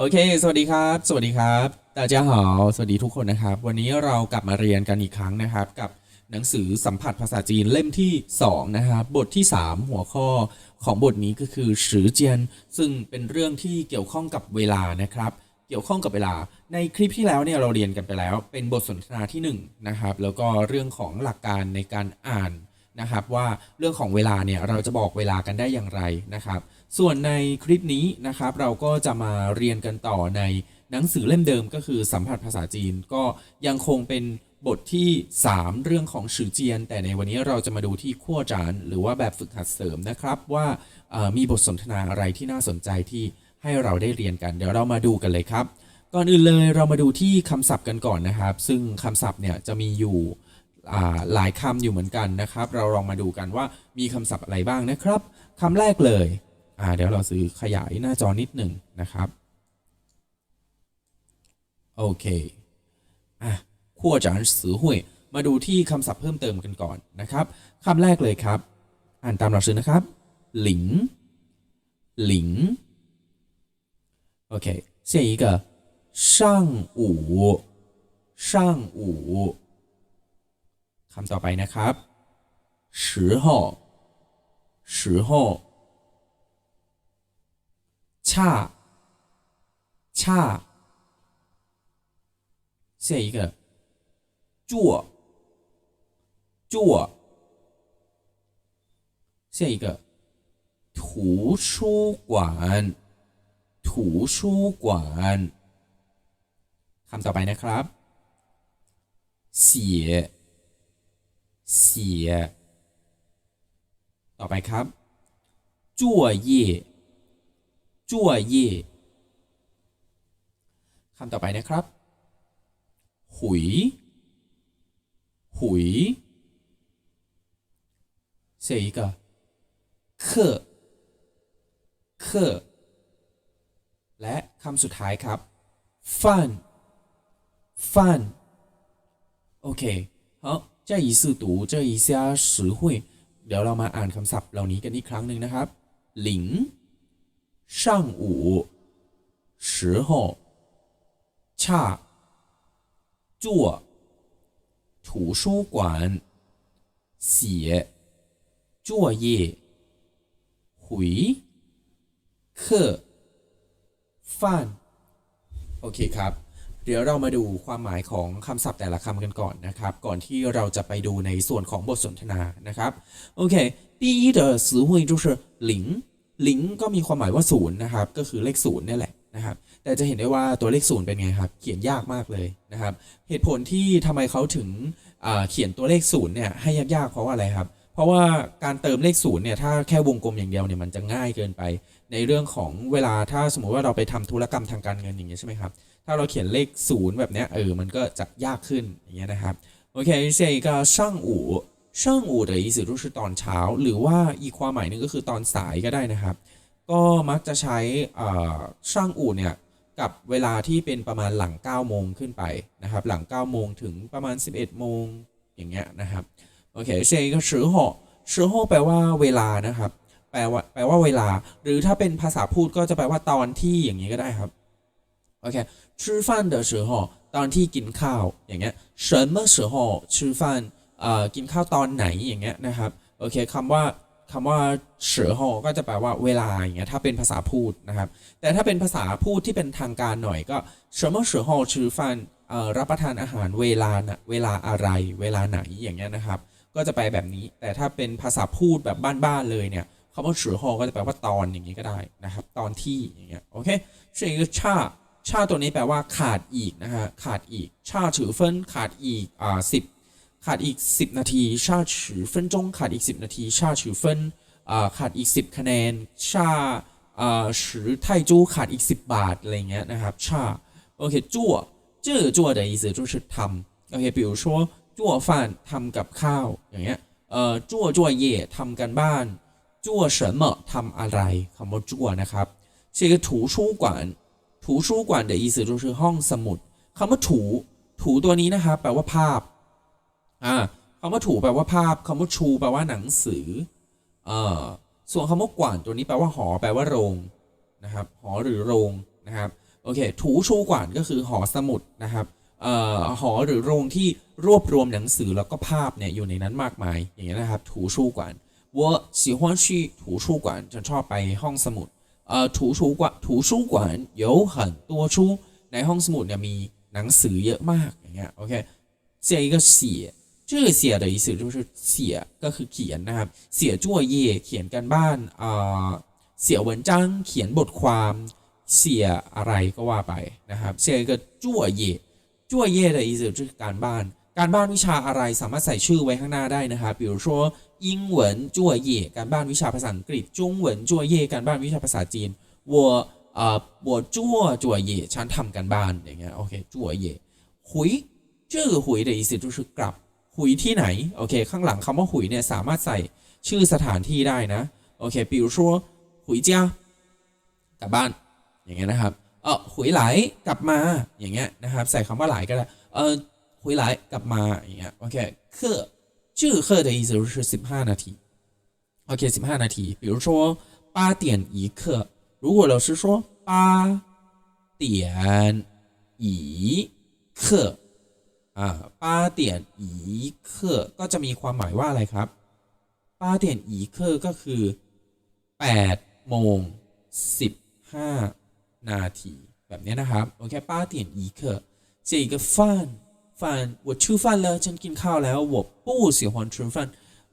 โอเค สวัสดีครับ สวัสดีครับตาเจ้าหอสวัสดีทุกคนนะครับ วันนี้เรากลับมาเรียนกันอีกครั้งนะครับ กับหนังสือสัมผัสภาษาจีนเล่มที่ 2 นะครับ บทที่ 3 หัวข้อของบทนี้ก็คือฉือเจียน ซึ่งเป็นเรื่องที่เกี่ยวข้องกับเวลานะครับ เกี่ยวข้องกับเวลา ในคลิปที่แล้วเนี่ยเราเรียนกันไปแล้ว เป็นบทสนทนาที่ 1 นะครับ แล้วก็เรื่องของหลักการในการอ่านนะครับ ว่าเรื่องของเวลาเนี่ยเราจะบอกเวลากันได้อย่างไรนะครับ ส่วนในคลิปนี้นะครับเราก็จะมาเรียนกันต่อในหนังสือเล่มเดิมก็คือสัมผัสภาษาจีนก็ยังคงเป็นบทที่ 3 เรื่องของชื่อเจียน แต่ในวันนี้เราจะมาดูที่ขั้วจาน หรือว่าแบบฝึกหัดเสริมนะครับว่ามีบทสนทนาอะไรที่น่าสนใจที่ให้เราได้เรียนกัน เดี๋ยวเรามาดูกันเลยครับ ก่อนอื่นเลยเรามาดูที่คำศัพท์กันก่อนนะครับ ซึ่งคำศัพท์เนี่ยจะมีอยู่หลายคำอยู่เหมือนกันนะครับ เราลองมาดูกันว่ามีคำศัพท์อะไรบ้างนะครับคำแรกเลย อ่าเดี๋ยวเราซื้อขยายหน้าจอนิดหนึ่งนะครับ โอเคอ่ะขั้วจานสือหุยมาดูที่คำศัพท์เพิ่มเติมกันก่อนนะครับคำแรกเลยครับ อ่านตามหลักสือนะครับ หลิง หลิง โอเค下一个上午上午คำต่อไปนะครับ时候时候 恰恰下一个坐坐下一个图书馆图书馆คำต่อไปนะครับ写写ต่อไปครับ 作业作业คำต่อไปนะครับ หุย หุย下一个课课และคำสุดท้ายครับฟันฟันโอเค好这一次读这一下实惠เดี๋ยวเรามาอ่านคำศัพท์เหล่านี้กันอีกครั้งหนึ่งนะครับ หลิง 上午时候恰坐图书馆写作业回课ฟันโอเคครับ เดี๋ยวเรามาดูความหมายของคำศัพท์แต่ละคำกันก่อนนะครับ ก่อนที่เราจะไปดูในส่วนของบทสนทนานะครับ โอเค第一的词汇就是零 零ก็มีความหมายว่าศูนย์นะครับ ก็คือเลขศูนย์นี่แหละนะครับ แต่จะเห็นได้ว่าตัวเลขศูนย์เป็นไงครับ เขียนยากมากเลยนะครับ เหตุผลที่ทำไมเขาถึงเขียนตัวเลขศูนย์เนี่ยให้ยากๆ เพราะว่าอะไรครับ เพราะว่าการเติมเลขศูนย์เนี่ยถ้าแค่วงกลมอย่างเดียวเนี่ยมันจะง่ายเกินไป ในเรื่องของเวลาถ้าสมมุติว่าเราไปทำธุรกรรมทางการเงินอย่างเงี้ยใช่ไหมครับ ถ้าเราเขียนเลขศูนย์แบบเนี้ยเออมันก็จะยากขึ้นอย่างเงี้ยนะครับโอเค下 一个上午上午的意思就是ตอนเช้า หรือว่าอีกความหมายหนึงก็คือตอนสายก็ได้นะครับ ก็มักจะใช้อ่าช่างอู่เนี่ยกับเวลาที่เป็นประมาณหลัง 9 โมงขึ้นไปนะครับ หลัง 9 โมงถึงประมาณ 11 โมงอย่างเงี้ยนะครับ โอเค下一个时候时候แปลว่าเวลานะครับ แปลว่าแปลว่าเวลา หรือถ้าเป็นภาษาพูดก็จะแปลว่าตอนที่อย่างนี้ก็ได้ครับ โอเค吃饭的时候ตอนที่กินข้าวอย่างเงี้ย什么时候吃饭เอ่อ กินข้าวตอนไหนอย่างเงี้ยนะครับโอเคคำว่าคำว่าเฉอฮอก็จะแปลว่าเวลาอย่างเงี้ยถ้าเป็นภาษาพูดนะครับ แต่ถ้าเป็นภาษาพูดที่เป็นทางการหน่อยก็เฉอเมื่อเฉอฮอชื่อฟันรับประทานอาหารเวลาเวลาอะไร เวลาไหนอย่างเงี้ยนะครับ ก็จะไปแบบนี้ แต่ถ้าเป็นภาษาพูดแบบบ้านๆเลยเนี่ยคำว่าเฉอฮอก็จะแปลว่าตอนอย่างงี้ก็ได้นะครับ ตอนที่อย่างเงี้ยโอเคชื่อชาชาตัวนี้แปลว่าขาดอีกนะฮะขาดอีกชาถือเฟินขาดอีกอ่าสิบ ขาดอีก 10 นาทีชาถือเฟินจงขาดอีก 10 นาทีชาถือเฟินอ่าขาดอีก 10 คะแนนชาอ่าถือไทจูขาดอีก 10 บาทอะไรเงี้ยนะครับชาโอเคจั่ว这个做的意思就是ทำโอเค比如说จั่ว饭ทำกับข้าวอย่างเงี้ยเอ่อจั่วจั่วเย่ทำกันบ้านจั่ว什么ทำอะไรคำว่าจั่วนะครับ是一个图书馆图书馆的意思就是ห้องสมุดคำว่าถู ถูตัวนี้นะครับ แปลว่าภาพ อ่าคำว่าถูแปลว่าภาพคำว่าชู แปลว่าหนังสือเอ่อส่วนคำว่ากว่านตัวนี้แปลว่าหอ แปลว่าโรงนะครับ หอหรือโรงนะครับ โอ โอเคถูชูกว่านก็คือหอสมุดนะครับเอ่อหอหรือโรงที่รวบรวมหนังสือแล้วก็ภาพเนี่ยอยู่ในนั้นมากมาย อย่างเงี้ยนะครับถูชูกว่าน我喜欢去图书馆จะชอบไปห้องสมุดเอ่อ图书馆图书馆有很多书ในห้องสมุดเนี่ยมีหนังสือเยอะมากอย่างเงี้ยโอเค这一个写 这个写的意思就是写ก็คือเขียนนะครับ写作业เขียนการบ้านเอ่อเสีย文章เขียนบทความ เสียอะไรก็ว่าไปนะครับเสีย一个作业作业的意思就是การบ้าน การบ้านวิชาอะไรสามารถใส่ชื่อไว้ข้างหน้าได้นะครับ比如说英文作业การบ้านวิชาภาษาอังกฤษ中文作业การบ้านวิชาภาษาจีน我เอ่อ我做作业ฉันทำการบ้านอย่างเงี้ยโอเค作业回这个回的意思就是กลับ หุยที่ไหนโอเคข้างหลังคำว่าหุยเนี่ยสามารถใส่ชื่อสถานที่ได้นะโอเค比如说回家กลับบ้าน อย่างเงี้ยนะครับ เออหุยไหลกลับมา อย่างเงี้ยนะครับ ใส่คำว่าไหลก็ได้ เออหุยไหลกลับมา อย่างเงี้ย โอเค课这个课的意思就是สิบห้านาที โอเคสิบห้านาที 比如说八点一刻如果老师说八点一刻 อ่า八点一刻ก็จะมีความหมายว่าอะไรครับ八点一刻ก็คือแปดโมงสิบห้า นาทีแบบนี้นะครับโอเค八点一刻这个饭饭我吃饭了ฉันกินข้าวแล้ว我不喜欢吃饭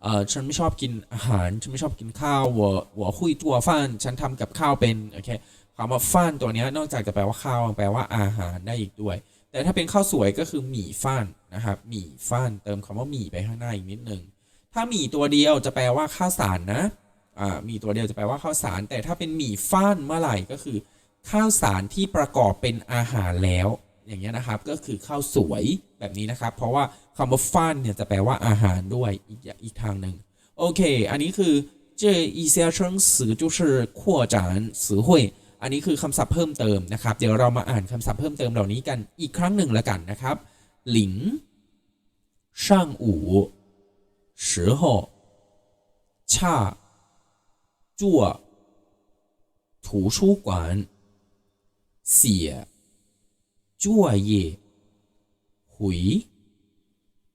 เอ่อฉันไม่ชอบกินอาหารฉันไม่ชอบกินข้าว我我会做饭ฉันทำกับข้าวเป็นโอเคคำว่าฟ้านตัวเนี้ยนอกจากจะแปลว่าข้าวแปลว่าอาหารได้อีกด้วย แต่ถ้าเป็นข้าวสวยก็คือหมี่ฟ้านนะครับหมี่ฟ้านเติมคำว่าหมี่ไปข้างหน้าอีกนิดนึงถ้าหมี่ตัวเดียวจะแปลว่าข้าวสารนะอ่าหมี่ตัวเดียวจะแปลว่าข้าวสาร แต่ถ้าเป็นหมี่ฟ้านเมื่อไหร่ก็คือ ข้าวสารที่ประกอบเป็นอาหารแล้ว อย่างเงี้ยนะครับ ก็คือข้าวสวยแบบนี้นะครับ เพราะว่าคำว่าฟันเนี่ยจะแปลว่าอาหารด้วยอีกอย่างอีกทางหนึ่งโอเค อันนี้คือ这一些生词就是扩展词汇 อันนี้คือคำศัพท์เพิ่มเติมนะครับ เดี๋ยวเรามาอ่านคำศัพท์เพิ่มเติมเหล่านี้กันอีกครั้งหนึ่งละกันนะครับหลิง上午时候恰坐图书馆写作业回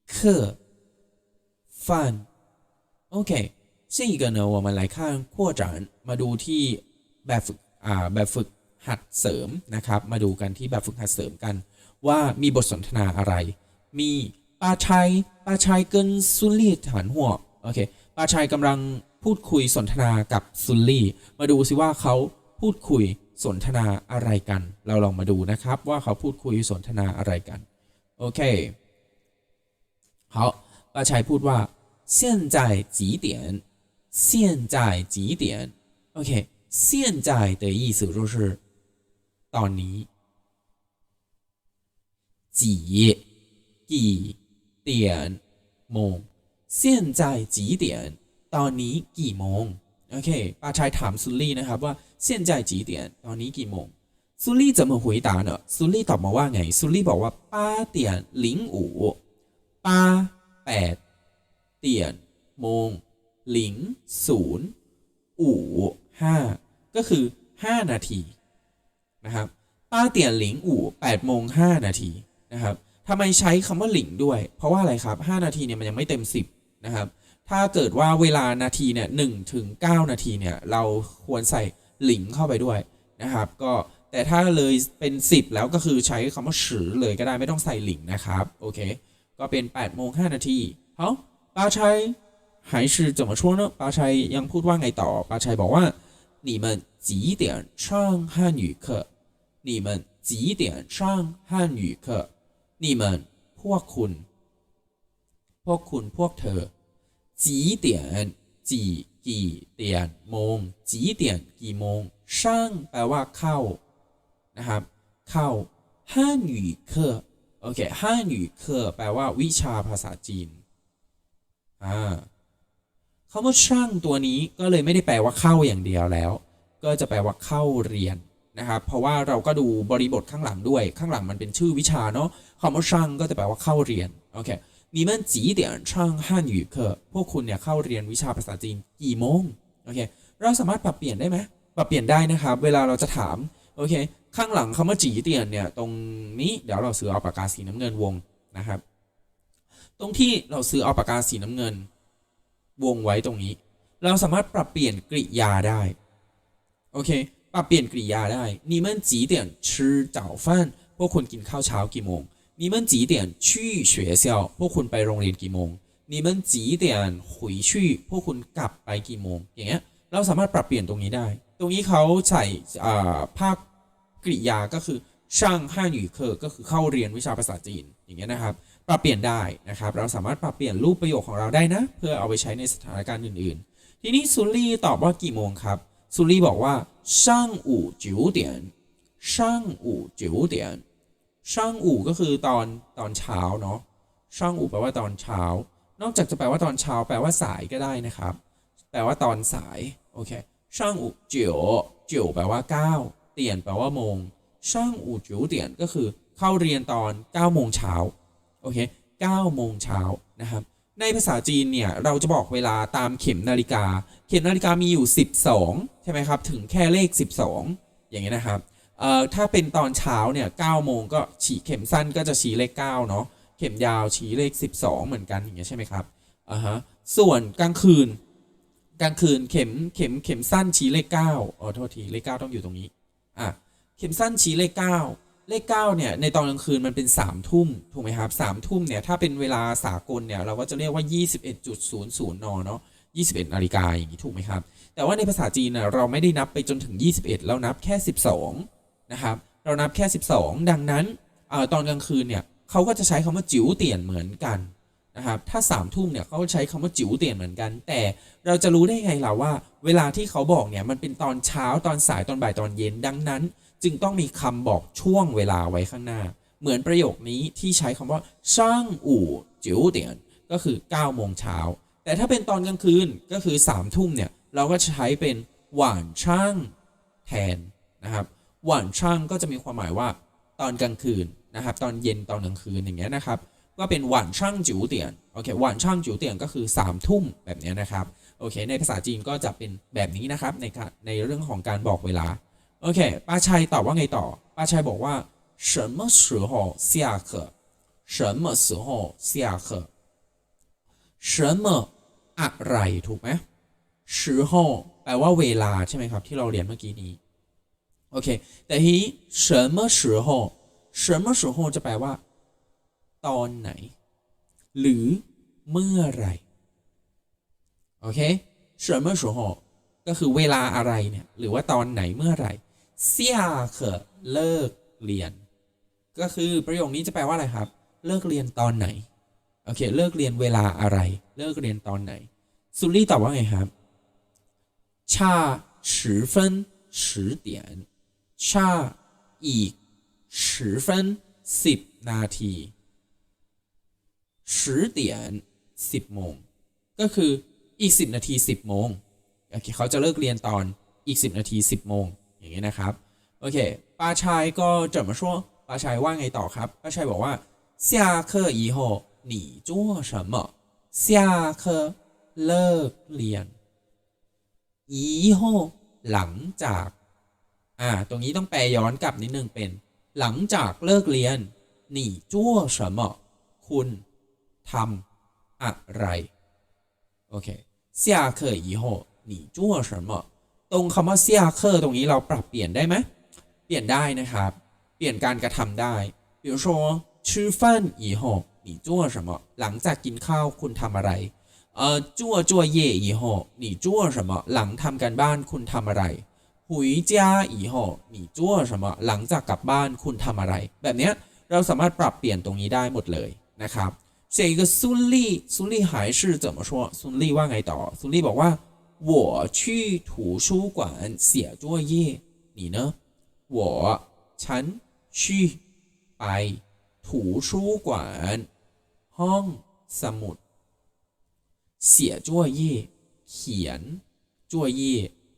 课饭 OK 这个呢我们来看扩展มาดูที่แบบฝึกอ่า แบบฝึกหัดเสริมนะครับ มาดูกันที่แบบฝึกหัดเสริมกัน ว่ามีบทสนทนาอะไร มีป้าชัยป้าชัยเกินซุลลี่ฐานหัวโอเคป้าชัยกำลังพูดคุยสนทนากับซุลลี่ มาดูซิว่าเขาพูดคุยสนทนาอะไรกัน เราลองมาดูนะครับ ว่าเขาพูดคุยสนทนาอะไรกัน โอเค好ป้าชัยพูดว่า现在几点现在几点 โอเค 现在的意思就是ตอนนี้几กี่点โมง现在几点ตอนนี้กี่โมงโอเคป้าชายถามซุลลี่นะครับว่า现在几点ตอนนี้กี่โมงซุลลี่怎么回答呢ซุลลี่ตอบมาว่าไงซุลลี่บอกว่า八点零五八แปดเตียนโมงหลิงศูนย์อู่ 5 ก็คือ 5 นาทีนะครับป้าเตี่ยหลิงอู่8โมง5นาทีนะครับทำไมใช้คำว่าหลิงด้วย เพราะว่าอะไรครับ 5 นาทีเนี่ยมันยังไม่เต็ม 10นะครับถ้าเกิดว่าเวลานาทีเนี่ยหถึง 9 นาทีเนี่ยเราควรใส่หลิงเข้าไปด้วยนะครับ ก็แต่ถ้าเลยเป็น 10 แล้วก็คือใช้คำว่าฉือเลยก็ได้ไม่ต้องใส่หลิงนะครับโอเคก็เป็น8โมง5นาทีเขาป้าชัยหายชื่อจะมาช่ป้าชัยยังพูดว่าไงต่อป้าชัยบอกว่า 你们几点上汉语课你们几点上汉语课你们พวกคุณ พวกคุณพวกเธอ几点几กี่เตียนโมง几点กี่โมงช่างแปลว่าเข้านะครับ เข้าฮั่นหยูเคอโอเคฮั่นหยูเคอแปลว่าวิชาภาษาจีนอ่า คำว่าช่างตัวนี้ก็เลยไม่ได้แปลว่าเข้าอย่างเดียวแล้ว ก็จะแปลว่าเข้าเรียนนะครับ เพราะว่าเราก็ดูบริบทข้างหลังด้วย ข้างหลังมันเป็นชื่อวิชาเนาะคำว่าช่างก็จะแปลว่าเข้าเรียนโอเค你们几点上汉语课พวกคุณเนี่ยเข้าเรียนวิชาภาษาจีนกี่โมงโอเคเราสามารถปรับเปลี่ยนได้ไหมปรับเปลี่ยนได้นะครับ เวลาเราจะถามโอ โอเค ข้างหลังคำว่าจีเตียนเนี่ย ตรงนี้เดี๋ยวเราซื้อเอาปากกาสีน้ำเงินวงนะครับ ตรงที่เราซื้อเอาปากกาสีน้ำเงิน วงไว้ตรงนี้ เราสามารถปรับเปลี่ยนกริยาได้ โอเค ปรับเปลี่ยนกริยาได้你们几点吃早饭พวกคุณกินข้าวเช้ากี่โมง你们几点去学校พวกคุณไปโรงเรียนกี่โมง你们几点回去พวกคุณกลับไปกี่โมง อย่างเงี้ย เราสามารถปรับเปลี่ยนตรงนี้ได้ ตรงนี้เขาใส่อ่าภาคกริยาก็คือช่างห้าหยูเคอก็คือเข้าเรียนวิชาภาษาจีน อย่างเงี้ยนะครับ ปรับเปลี่ยนได้นะครับ เราสามารถปรับเปลี่ยนรูปประโยคของเราได้นะ เพื่อเอาไปใช้ในสถานการณ์อื่นๆ ทีนี้ซุลี่ตอบว่ากี่โมงครับซุลี่บอกว่าช่างอู่จิ๋วเตียนช่างอู่จิ๋วเตียนช่างอู่ก็คือตอนตอนเช้าเนาะช่างอู่แปลว่าตอนเช้า นอกจากจะแปลว่าตอนเช้า แปลว่าสายก็ได้นะครับ แปลว่าตอนสายโอเคช่างอู่จียวจียวแปลว่าเก้าเตียนแปลว่าโมงช่างอู่จิ๋วเตียนก็คือเข้าเรียนตอน9โมงเช้า โอเค9โมงเช้านะครับ ในภาษาจีนเนี่ยเราจะบอกเวลาตามเข็มนาฬิกา เข็มนาฬิกามีอยู่ 12 ใช่ไหมครับ ถึงแค่เลข 12 อย่างเงี้ยนะครับเอ่อถ้าเป็นตอนเช้าเนี่ย9โมงก็ชี้เข็มสั้นก็จะชี้เลข9เนาะ เข็มยาวชี้เลข 12 เหมือนกันอย่างเงี้ยใช่ไหมครับ อ่าฮะ ส่วนกลางคืน กลางคืนเข็มเข็มเข็มสั้นชี้เลข9อ๋อโทษทีเลข9ต้องอยู่ตรงนี้ อะ เข็มสั้นชี้เลข9 เลข 9 เนี่ย ในตอนกลางคืนมันเป็น 3 ทุ่ม ถูกไหมครับ3ทุ่มเนี่ย ถ้าเป็นเวลาสากลเนี่ย เราก็จะเรียกว่า 21.00 น เนาะ21 นาฬิกาอย่างนี้ถูกไหมครับ แต่ว่าในภาษาจีนน่ะเราไม่ได้นับไปจนถึง 21 เรานับแค่ 12 นะครับ เรานับแค่ 12 ดังนั้นเออตอนกลางคืนเนี่ยเขาก็จะใช้คำว่าจิ๋วเตียนเหมือนกันนะครับ ถ้า 3 ทุ่มเนี่ยเขาใช้คำว่าจิ๋วเตียนเหมือนกัน แต่เราจะรู้ได้ไงล่ะว่า เวลาที่เขาบอกเนี่ยมันเป็นตอนเช้าตอนสายตอนบ่ายตอนเย็นดังนั้น จึงต้องมีคำบอกช่วงเวลาไว้ข้างหน้า เหมือนประโยคนี้ที่ใช้คำว่าช่างอู่จิ๋วเตียนก็คือ 9 โมงเช้า แต่ถ้าเป็นตอนกลางคืนก็คือ 3 ทุ่มเนี่ย เราก็ใช้เป็นหว่านช่างแทนนะครับหว่านช่างก็จะมีความหมายว่าตอนกลางคืนนะครับ ตอนเย็นตอนกลางคืนอย่างเงี้ยนะครับ ก็เป็นหว่านช่างจิ๋วเตียนโอเคหว่านช่างจิ๋วเตียนก็คือ3ามทุ่มแบบเนี้ยนะครับโอเค ในภาษาจีนก็จะเป็นแบบนี้นะครับในในเรื่องของการบอกเวลา โอเคป้าชัยตอบว่าไงต่อป้าชัยบอกว่า什么时候下课什么时候下课什么อะไรถูกไหม时候แปลว่าเวลาใช่ไหมครับ ที่เราเรียนเมื่อกี้นี้ โอเค แต่ทีนี้什么时候什么时候จะแปลว่า ตอนไหน หรือเมื่อไหรโอเค什么时候ก็คือเวลาอะไรเนี่ย หรือว่าตอนไหนเมื่อไหร่ 下课เลิกเรียน ก็คือประโยคนี้จะแปลว่าอะไรครับ เลิกเรียนตอนไหน โอเค เลิกเรียนเวลาอะไร เลิกเรียนตอนไหนซุลี่ตอบว่าไงครับ差十分十点差อีก十分สิบนาที十点สิบโมง ก็คืออีกสิบนาทีสิบโมงโอเคเขาจะเลิกเรียนตอนอีกสิบนาทีสิบโมง อย่างนี้นะครับ โอเคป้าชัยก็จะมา说ป้าชัยว่าไงต่อครับป้าชัยบอกว่า下课以后你做什么下课เลิกเรียน以后หลังจาก อ่า ตรงนี้ต้องแปลย้อนกลับนิดนึงเป็น หลังจากเลิกเรียน你做什么คุณทำอะไร โอเค下课以后你做什么 ตรงคำว่า下课ตรงนี้เราปรับเปลี่ยนได้ไหม เปลี่ยนได้นะครับ เปลี่ยนการกระทำได้比如说吃饭以后你做什么หลังจากกินข้าวคุณทำอะไร เอ่อ做作业以后你做什么หลังทำการบ้านคุณทำอะไร回家以后你做什么หลังจากกลับบ้านคุณทำอะไร แบบเนี้ยเราสามารถปรับเปลี่ยนตรงนี้ได้หมดเลยนะครับ这个孙俪孙俪还是怎么说孙俪ว่าไงต่อ孙俪บอกว่า 我去图书馆写作业你呢我ฉัน去ไป图书馆ห้องสมุดเสียจั่วเย่เขียนจั่วเย่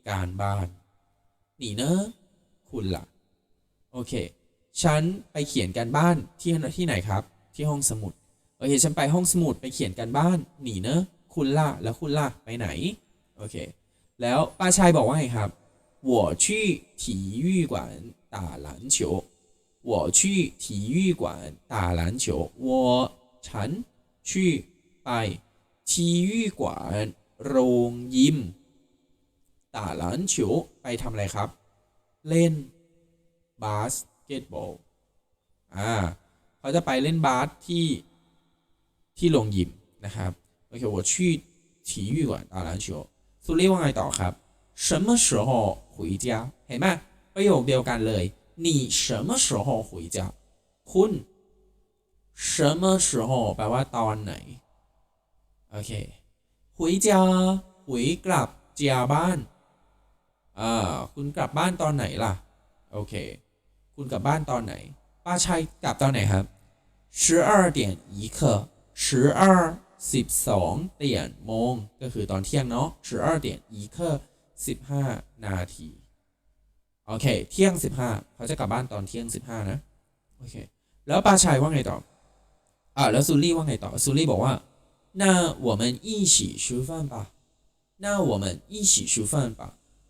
การบ้านหนีเนอะคุณล่ะ โอเค ฉันไปเขียนการบ้านที่ที่ไหนครับ ที่ห้องสมุด โอเค ฉันไปห้องสมุดไปเขียนการบ้านหนีเนอะคุณล่ะ แล้วคุณล่ะ ไปไหน โอเค แล้วป้าชายบอกว่าไงครับ我去体育馆 打篮球我去体育馆打篮球我ฉัน去ไป体育馆โรงยิม打篮球ไปทำอะไรครับ เล่นบาสเกตบอล อ่าเขาจะไปเล่นบาสที่ที่โรงยิมนะครับ โอเค我去体育馆打篮球 สุรีว่าไงต่อครับ什么时候回家เห็นไหมประโยคเดียวกันเลย你什么时候回家คุณ什么时候แปลว่าตอนไหน โอเค回家回กลับเจียบ้าน อ่า คุณกลับบ้านตอนไหนล่ะ โอเค คุณกลับบ้านตอนไหน ป้าชัยกลับตอนไหนครับ十二点一刻十二 สิบสองเตียนโมง ก็คือตอนเที่ยงเนาะ十二点一刻สิบห้านาที โอเค เที่ยงสิบห้าเขาจะกลับบ้านตอนเที่ยงสิบห้านะ โอเค แล้วป้าชัยว่าไงต่อ อ่า แล้วซูรี่ว่าไงต่อ ซูรี่บอกว่า那我们一起吃饭吧那我们一起吃饭吧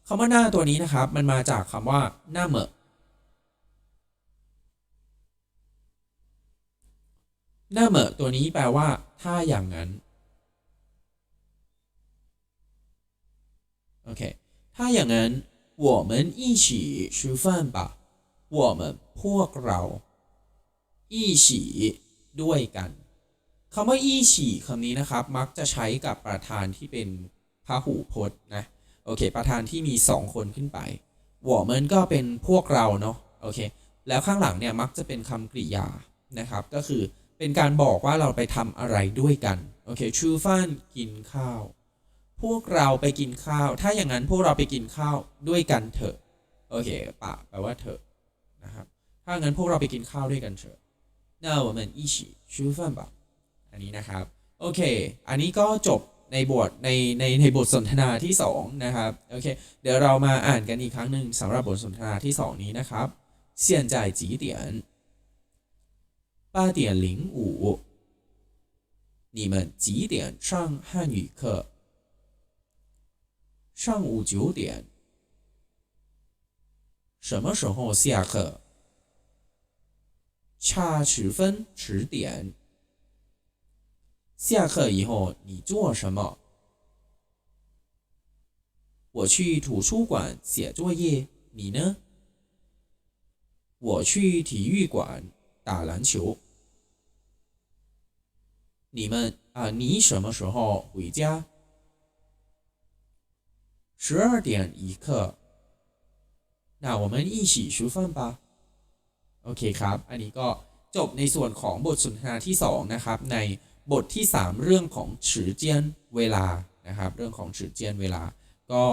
คำว่าหน้าตัวนี้นะครับ มันมาจากคำว่าหน้าเหมอ หน้าเหมอตัวนี้แปลว่า ถ้าอย่างนั้น โอเค ถ้าอย่างนั้น我们一起吃饭吧我们พวกเรา一起ด้วยกันคำว่าอีฉีคำนี้นะครับ มักจะใช้กับประธานที่เป็นพหูพจน์นะ โอเค ประธานที่มีสองคนขึ้นไป我们ก็เป็นพวกเราเนาะ โอเค แล้วข้างหลังเนี่ยมักจะเป็นคำกริยา นะครับ ก็คือ เป็นการบอกว่าเราไปทำอะไรด้วยกัน โอเค ชูฟันกินข้าว พวกเราไปกินข้าว ถ้าอย่างนั้นพวกเราไปกินข้าวด้วยกันเถอะ โอเค ปะแปลว่าเถอะ นะครับ ถ้างั้นพวกเราไปกินข้าวด้วยกันเถอะ那我们一起吃饭吧อันนี้นะครับ โอเค อันนี้ก็จบในบทในในในบทสนทนาที่สองนะครับ โอเค เดี๋ยวเรามาอ่านกันอีกครั้งหนึ่งสำหรับบทสนทนาที่สองนี้นะครับ现在几点 八点零五。你们几点上汉语课？上午九点。什么时候下课？差十分十点。下课以后你做什么？我去图书馆写作业，你呢？我去体育馆打篮球。你们啊，你什么时候回家？十二点一刻。那我们一起吃饭吧。โอเคครับ อันนี้ก็จบในส่วนของบทสนทนาที่สองนะครับ ในบทที่ 3 เรื่องของฉือเจียนเวลานะครับ เรื่องของฉือเจียนเวลา ก็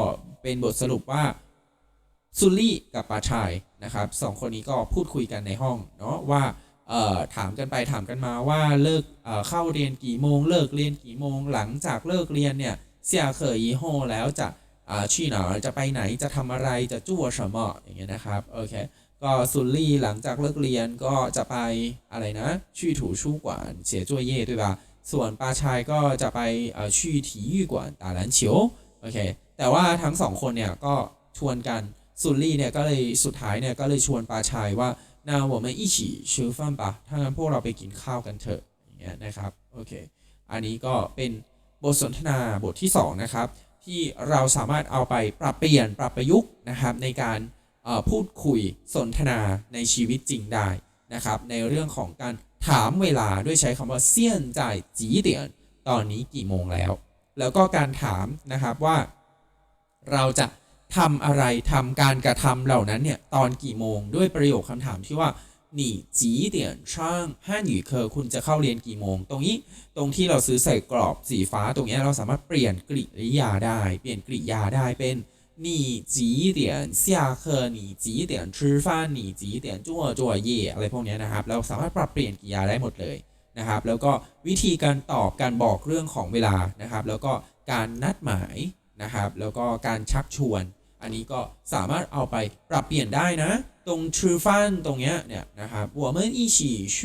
เป็นบทสรุปว่า ซุลลี่กับปาชัยนะครับสองคนนี้ก็พูดคุยกันในห้องเนาะว่าเอ่อถามกันไปถามกันมาว่าเลิกเอ่อเข้าเรียนกี่โมง เลิกเรียนกี่โมง หลังจากเลิกเรียนเนี่ยเสียเคยยี่ห้อแล้วจะอ่าชี่หนาจะไปไหนจะทำอะไรจะจั่ว什么อย่างเงี้ยนะครับโอเค ก็ซุลลี่หลังจากเลิกเรียนก็จะไปอะไรนะชื่อถูชูกวนเสียจั่วเย่ด้วยป่ะส่วนปาชายก็จะไปเอ่อชื่อ体育馆打篮球โอเค แต่ว่าทั้งสองคนเนี่ยก็ชวนกัน ซุลลี่เนี่ยก็เลยสุดท้ายเนี่ยก็เลยชวนปาชายว่า那我们一起吃饭吧ถ้างั้นพวกเราไปกินข้าวกันเถอะอย่างเงี้ยนะครับโอเค อันนี้ก็เป็นบทสนทนาบทที่สองนะครับ ที่เราสามารถเอาไปปรับเปลี่ยนปรับประยุกต์นะครับในการเอ่อพูดคุยสนทนาในชีวิตจริงได้นะครับ ในเรื่องของการถามเวลาด้วยใช้คำว่าเซียนจ่ายจีเตียนตอนนี้กี่โมงแล้ว แล้วก็การถามนะครับว่า เราจะ ทำอะไรทำการกระทำเหล่านั้นเนี่ยตอนกี่โมงด้วยประโยคคำถามที่ว่าหนีจีเตียนช่งห้านหยเคอคุณจะเข้าเรียนกี่โมง ตรงนี้ตรงที่เราซื้อใส่กรอบสีฟ้าตรงนี้เราสามารถเปลี่ยนกริยาได้ เปลี่ยนกริยาได้เป็นหนีจีเตียนเซียเคอหนีจีเตียนชื่ฟ้าหนีจีเตียนจั่วจั่วเย่อะไรพวกนี้นะครับ เราสามารถปรับเปลี่ยนกริยาได้หมดเลยนะครับ แล้วก็วิธีการตอบการบอกเรื่องของเวลานะครับ แล้วก็การนัดหมายนะครับ แล้วก็การชักชวน อันนี้ก็สามารถเอาไปปรับเปลี่ยนได้นะ ตรงชื่อฟันตรงเนี้ยเนี่ยนะครับ我们一起去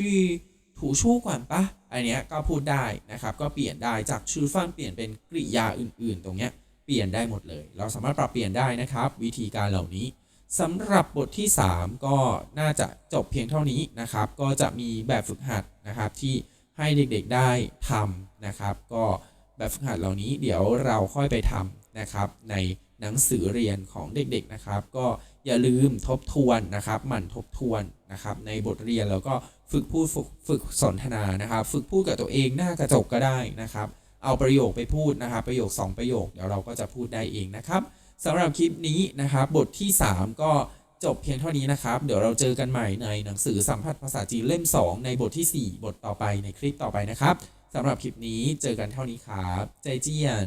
图书馆ปะอันเนี้ยก็พูดได้นะครับ ก็เปลี่ยนได้จากชื่อฟันเปลี่ยนเป็นกริยาอื่น ๆ ตรงเนี้ยเปลี่ยนได้หมดเลย เราสามารถปรับเปลี่ยนได้นะครับ วิธีการเหล่านี้ สำหรับบทที่ 3 ก็น่าจะจบเพียงเท่านี้นะครับ ก็จะมีแบบฝึกหัดนะครับที่ให้เด็กๆได้ทำนะครับ ก็แบบฝึกหัดเหล่านี้เดี๋ยวเราค่อยไปทำนะครับ ใน หนังสือเรียนของเด็กๆนะครับ ก็อย่าลืมทบทวนนะครับ หมั่นทบทวนนะครับ ในบทเรียนแล้วก็ฝึกพูดฝึกฝึกสนทนานะครับ ฝึกพูดกับตัวเองหน้ากระจกก็ได้นะครับ เอาประโยคไปพูดนะครับ ประโยค 2 ประโยคเดี๋ยวเราก็จะพูดได้เองนะครับสำหรับคลิปนี้นะครับ บทที่ 3 ก็จบเพียงเท่านี้นะครับ เดี๋ยวเราเจอกันใหม่ในหนังสือสัมผัสภาษาจีนเล่ม 2 ในบททีสี่4 บทต่อไปในคลิปต่อไปนะครับสำหรับคลิปนี้เจอกันเท่านี้ครับใจเจียน